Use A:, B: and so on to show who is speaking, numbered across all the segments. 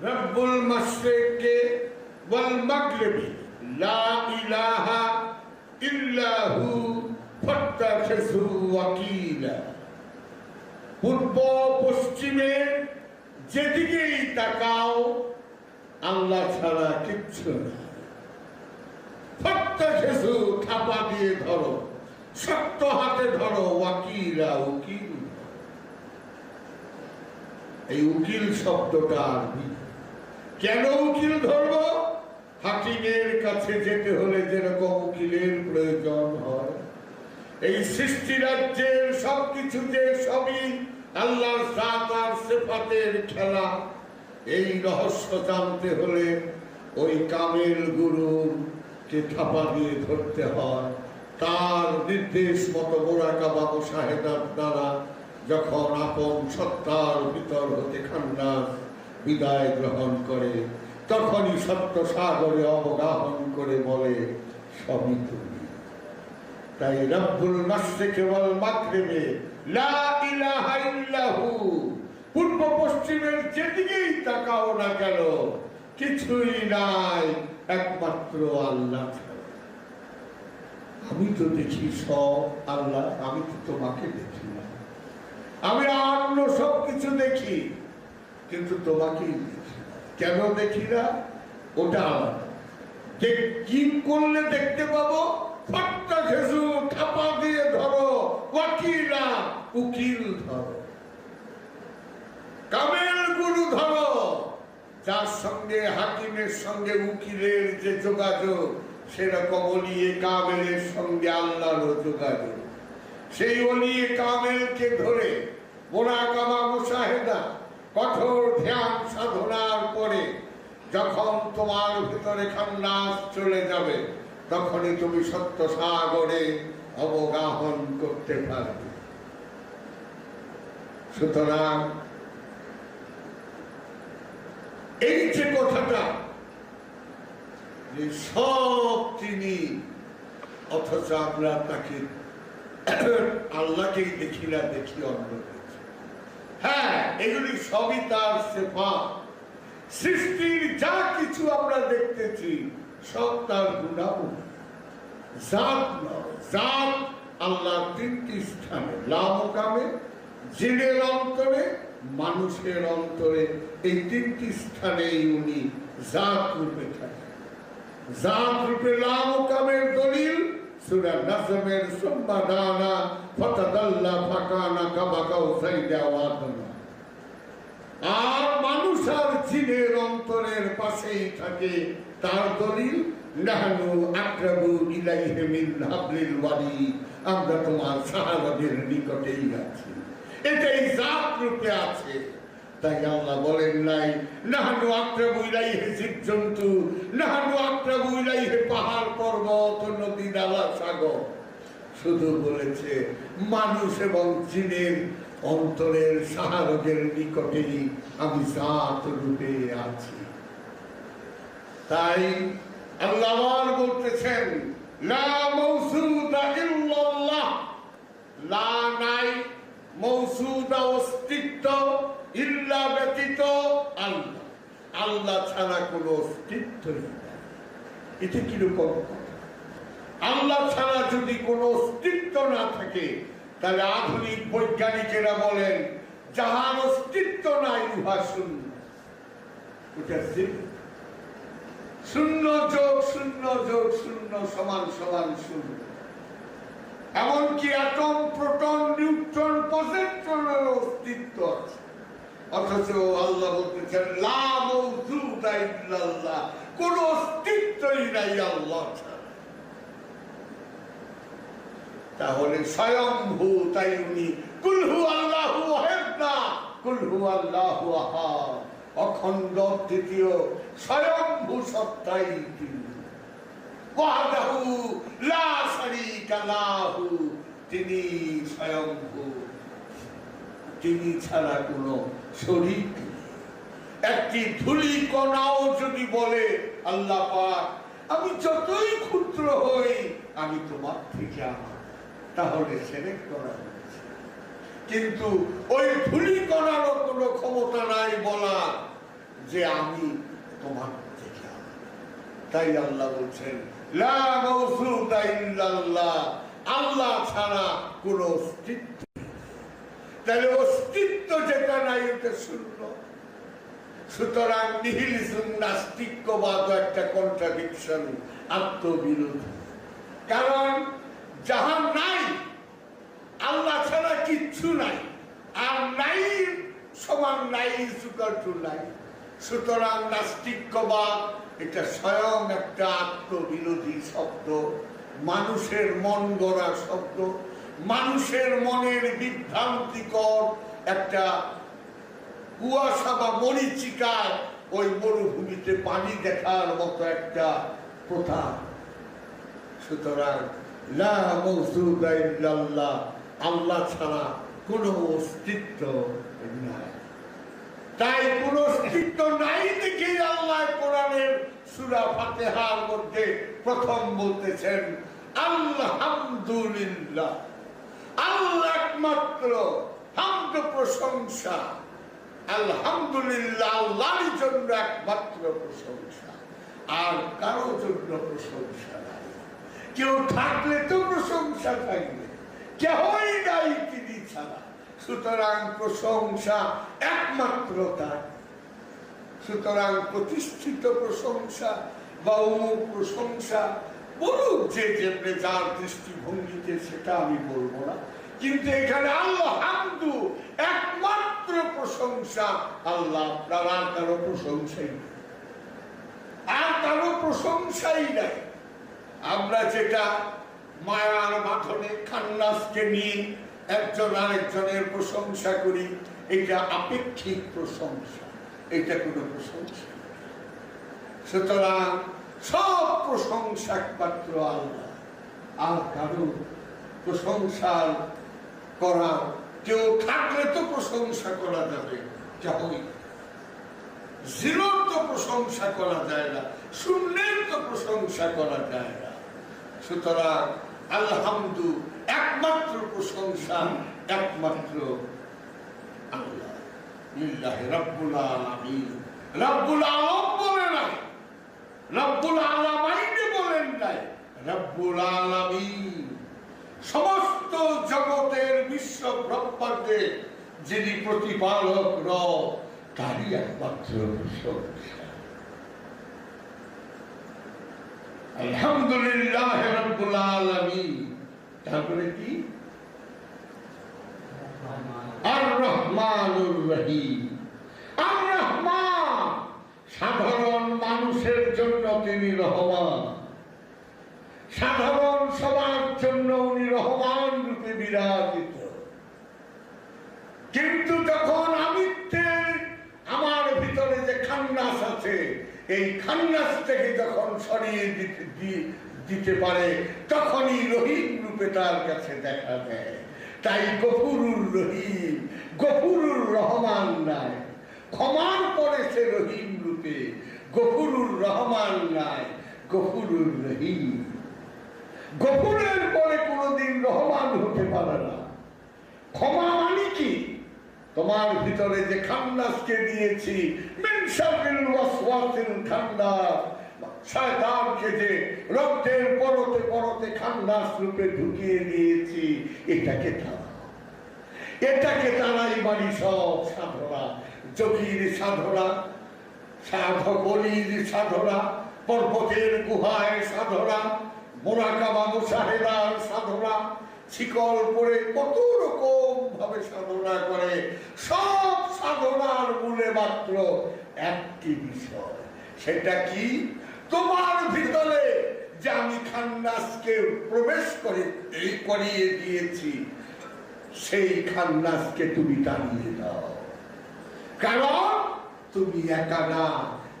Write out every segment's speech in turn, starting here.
A: রব্বুল মাশরিকি ওয়াল মাগরিবি, লা ইলাহা ইল্লাহু ফাত্তাখিযু ওয়াকিলা। পূর্ব পশ্চিমে যেদিকেই তাকাও, আল্লাহ ছাড়া কিচ্ছু না ফাত্তাখিযু থাপা দিয়ে ধরো, শক্ত হাতে ধরো, ওয়াকিলা, উকিল। এই উকিল শব্দটা আরবি কেন উকিল ধরব? হাকিমের কাছে যেতে হলে যেরকম উকিলের প্রয়োজন হয়। এই সৃষ্টি রাজ্যের সবকিছু যে সবই আল্লাহর সাত সেফাতের খেলা। এই রহস্য জানতে হলে ওই কামেল গুরুকে থাপা দিয়ে ধরতে হয়। তার নির্দেশ মতো মোরাকাবা মুশাহেদার দ্বারা যখন আপন সত্তার ভিতর হতে খান্নাস বিদায় গ্রহণ করে, তখনই সত্য সাগরে অবগাহন করে বলে সবই তুমি। তাই রব্বুল মাশরিকি ওয়াল মাগরিবি, লা পূর্ব পশ্চিমের যেদিকেই তাকাও না কেন, কিছুই নাই, একমাত্র আল্লাহ আমি তো দেখি সব আল্লাহ, আমি তো তোমাকে দেখি না। আমি অন্য সব কিছু দেখি। কিন্তু তোমাকেই কেন দেখি না? ওটা আলাদা যে কি করলে দেখতে পাবো? ফট্টা থাপা দিয়ে ধরো, উকিল ধরো। কামেল গুরু ধরো, যার সঙ্গে, হাকিমের সঙ্গে, উকিলের যে যোগাযোগ সেরকম অলিয়ে কামেলের সঙ্গে আল্লাহরও যোগাযোগ। সেই অলিয়ে কামেলকে ধরে মোনাকামা মুশাহেদা কঠোর ধ্যান সাধনার পরে যখন তোমার ভিতরে খান্নাস চলে যাবে, তখনই তুমি সত্য সাগরে অবগাহন করতে পারবে। সুতরাং এই যে কথাটা যে সব তিনি, অথচ আমরা তাকে আল্লাহকেই দেখি না, দেখি অন্য এগুলি সবই তার সেবা সৃষ্টির যা কিছু আমরা দেখতেছি, সব তার গুণাগুণ জাত জাত আল্লাহ তিনটি স্থানে লামকামে জিনের অন্তরে, মানুষের অন্তরে। এই তিনটি স্থানেই উনি জাত রূপে থাকেন। জাত রূপে লামকামের দলিল, সূরা নাজমের ফাতাদাল্লা ফাকানা আর মানুষ আর জিনের অন্তরের পাশেই থাকে, তার দলিল, নাহনু আকরাবু ইলাইহি মিন হাবলিল ওয়ারিদ আমরা তোমার সাহাবাদের নিকটেই আছি। এটাই জাত রূপে আছে। তাই আল্লাহ বলেন নাই, নাহানু আক্রাবু ইলাইহি জীবজন্তু, নাহানু আক্রাবু ইলাইহি পাহাড়, পর্বত, নদী, নালা, সাগর। শুধু বলেছে, মানুষ এবং জিনের অন্তরের সাহারকের নিকটেই আমি জাত রূপে আছি। তাই আল্লাহ বলতেছেন, লা মৌসুদা ইল্লাল্লাহ। লা নাই, মৌসুদা অস্তিত্ব ইল্লা ব্যতীত আল্লাহ। আল্লাহ ছাড়া কোনো অস্তিত্বই নাই। এটা কীরকম? আল্লাহ ছাড়া যদি কোনো অস্তিত্ব না থাকে তাহলে আধুনিক বৈজ্ঞানিকেরা বলেন, যাহার অস্তিত্ব নাই, উহা শূন্য। শূন্য। যোগ শূন্য যোগ, শূন্য সমান সমান শূন্য। এমনকি অ্যাটম প্রোটন, নিউট্রন পজিট্রনের অস্তিত্ব আছে। অথচ আল্লাহ বলতেছেন কোন অস্তিত্বই নাই আল্লাহ তাহলে স্বয়ংভূ তাই উনি কুলহু না কুলহু অখণ্ড তৃতীয় স্বয়ংভূ সত্তাই তিনি। তিনি ছাড়া শরীর একটি ধুলি কণাও যদি বলে, আল্লাহ আমি যতই ক্ষুদ্র হই, আমি তোমার থেকে আমার তাহলে সেরেক করা হয়েছে। কিন্তু ওই ধুলি করারও কোনো ক্ষমতা নাই বলা যে আমি তোমার থেকে তাই আল্লাহ বলছেন আল্লাহ ছাড়া কোন অস্তিত্ব। তাহলে অস্তিত্ব যেটা নাই ওটা শূন্য। সুতরাং নিহিলিজম নাস্তিক্যবাদ একটা কন্ট্রাডিকশন আত্মবিরোধী। কারণ যাহা নাই, আল্লাহ ছাড়া কিচ্ছু নাই। আর নাই, সমান নাই সুকার নাই। সুতরাং নাস্তিক্যবাদ এটা স্বয়ং একটা আত্মবিরোধী শব্দ, মানুষের মন গড়া শব্দ, মানুষের মনের বিভ্রান্তিকর একটা কুয়াশা বা মরিচিকায় ওই মরুভূমিতে পানি দেখার মতো একটা প্রথা। সুতরাং আল্লাহ ছাড়া অস্তিত্ব নাই। তাই কোন অস্তিত্ব নাই দেখে আল্লাহ কোরআনের সূরা মধ্যে প্রথম বলতেছেন, আলহামদুলিল্লাহ। আল্লাহ একমাত্র, হামদ প্রশংসা। আলহামদুলিল্লাহ, আল্লাহর জন্য একমাত্র প্রশংসা। আর কারও জন্য প্রশংসা নাই। কেউ থাকলে তো প্রশংসা থাকবে কেহই নাই তিনি ছাড়া সুতরাং প্রশংসা একমাত্র তার। সুতরাং প্রতিষ্ঠিত প্রশংসা বা অমুক প্রশংসা বলুক যে যেমনি যার দৃষ্টিভঙ্গিতে, সেটা আমি বলব না। কিন্তু এখানে আল্লাহ হামদু একমাত্র প্রশংসা আল্লাহ আর কারও প্রশংসাই। আর কারও প্রশংসাই নাই। আমরা যেটা মায়ার মাথনে খান্নাসকে নিয়ে একজন আরেকজনের প্রশংসা করি, এটা আপেক্ষিক প্রশংসা, এটা কোনো প্রশংসা সুতরাং সব প্রশংসা একমাত্র আল্লাহ, আর কারও প্রশংসা করা কেউ থাকলে তো প্রশংসা করা যাবে যাহই জিরোর তো প্রশংসা করা যায় না, শূন্যের তো প্রশংসা করা যায় না। সুতরাং আলহামদু একমাত্র প্রশংসা, একমাত্র আল্লাহ। রব্বুল রব্বুল আলম বলে নাই। রব্বুল আলামাইনে বলেন নাই। রব্বুল সমস্ত জগতের বিশ্ব ব্রহ্মাণ্ডের যিনি প্রতিপালক রব, তারই একমাত্র প্রশংসা। আলহামদুলিল্লাহ রব্বুল আলামিন। তারপরে কি? আর রহমানুর রহিম। আর রহমান সাধারণ মানুষের জন্য তিনি রহমান। সাধারণ সবার জন্য উনি রহমান রূপে বিরাজিত। কিন্তু যখন আমিত্বের আমার ভিতরে যে খান্নাস আছে এই খান্নাস থেকে যখন সরিয়ে দিতে পারে, তখনই রহিম রূপে তার কাছে দেখা দেয় তাই গফুরুর রহিম, গফুরুর রহমান নাই। ক্ষমার সে রহিম রূপে, গফুরুর রহমান নাই, গফুরুর রহিম। গফুরের পরে কোনোদিন রহমান হতে পারে না। তোমার ভিতরে যে খান্নাসকে দিয়েছি শয়তানকে পরতে পরতে রূপে ঢুকিয়ে এটাকে বাড়ি সব সাধনা সাধনা সাধনা, পর্বতের গুহায় সাধনা মোরাকাবা মুসাহেদার সাধনা শিকল পরে কত রকম ভাবে সাধনা করে, সব সাধনার মূলে মাত্র একটি বিষয়, সেটা কি? তোমার ভিতরে যে আমি খান্নাসকে প্রবেশ করে, এই করিয়ে দিয়েছি, সেই খান্নাসকে তুমি টানিয়ে দাও। কারণ তুমি একা না,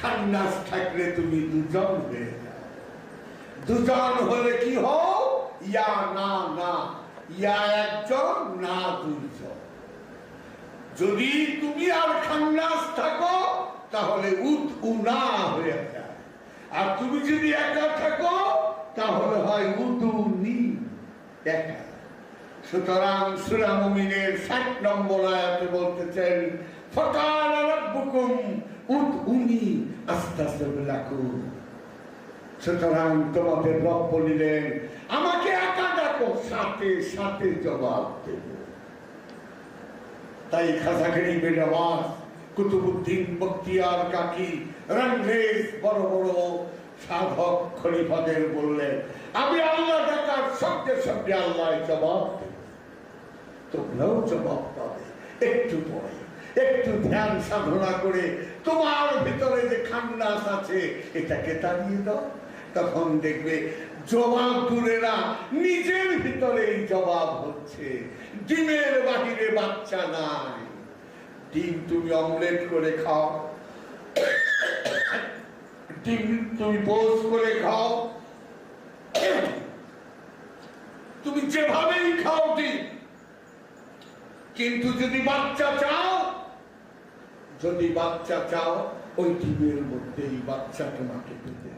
A: খান্নাস থাকলে তুমি দুজন হয়ে যাও। দুজন হলে কি হও ইয়া না না। ইয়া একজন, না দুইজন। যদি তুমি আর খান্নাস থাকো, তাহলে উনা হয়ে যায়। আর তুমি যদি একা থাকো, তাহলে হয় উদু নি একা। সুতরাং সুরা মুমিনের ষাট নম্বর আয়াতে বলতেছেন ফকাল রাব্বুকুম উঠ উনি আস্তে আস্তে লাখু সুতরাং তোমাদের রব বলিলেন আমাকে ডাকো সাথে সাথে জবাব দেব। তাই খাজাগিরি বেনামাজ কুতুবুদ্দিন বক্তিয়ার কাকি, রংরেজ বড় বড় সাধক খলিফাদের বললেন আমি আল্লাহ ডাকার সঙ্গে সঙ্গে আল্লাহ জবাব তোমরাও জবাব পাবে। একটু পরে, একটু ধ্যান সাধনা করে তোমার ভিতরে যে খান্নাস আছে, এটাকে তাড়িয়ে দাও। তখন দেখবে জবাব দূরে না নিজের ভিতরেই জবাব হচ্ছে। ডিমের বাহিরে বাচ্চা নাই। ডিম তুমি অমলেট করে খাও। ডিম তুমি পোজ করে খাও। তুমি যেভাবেই খাও ডিম। কিন্তু যদি বাচ্চা চাও, যদি বাচ্চা চাও, ওই ডিমের মধ্যেই বাচ্চা তোমাকে পেতে।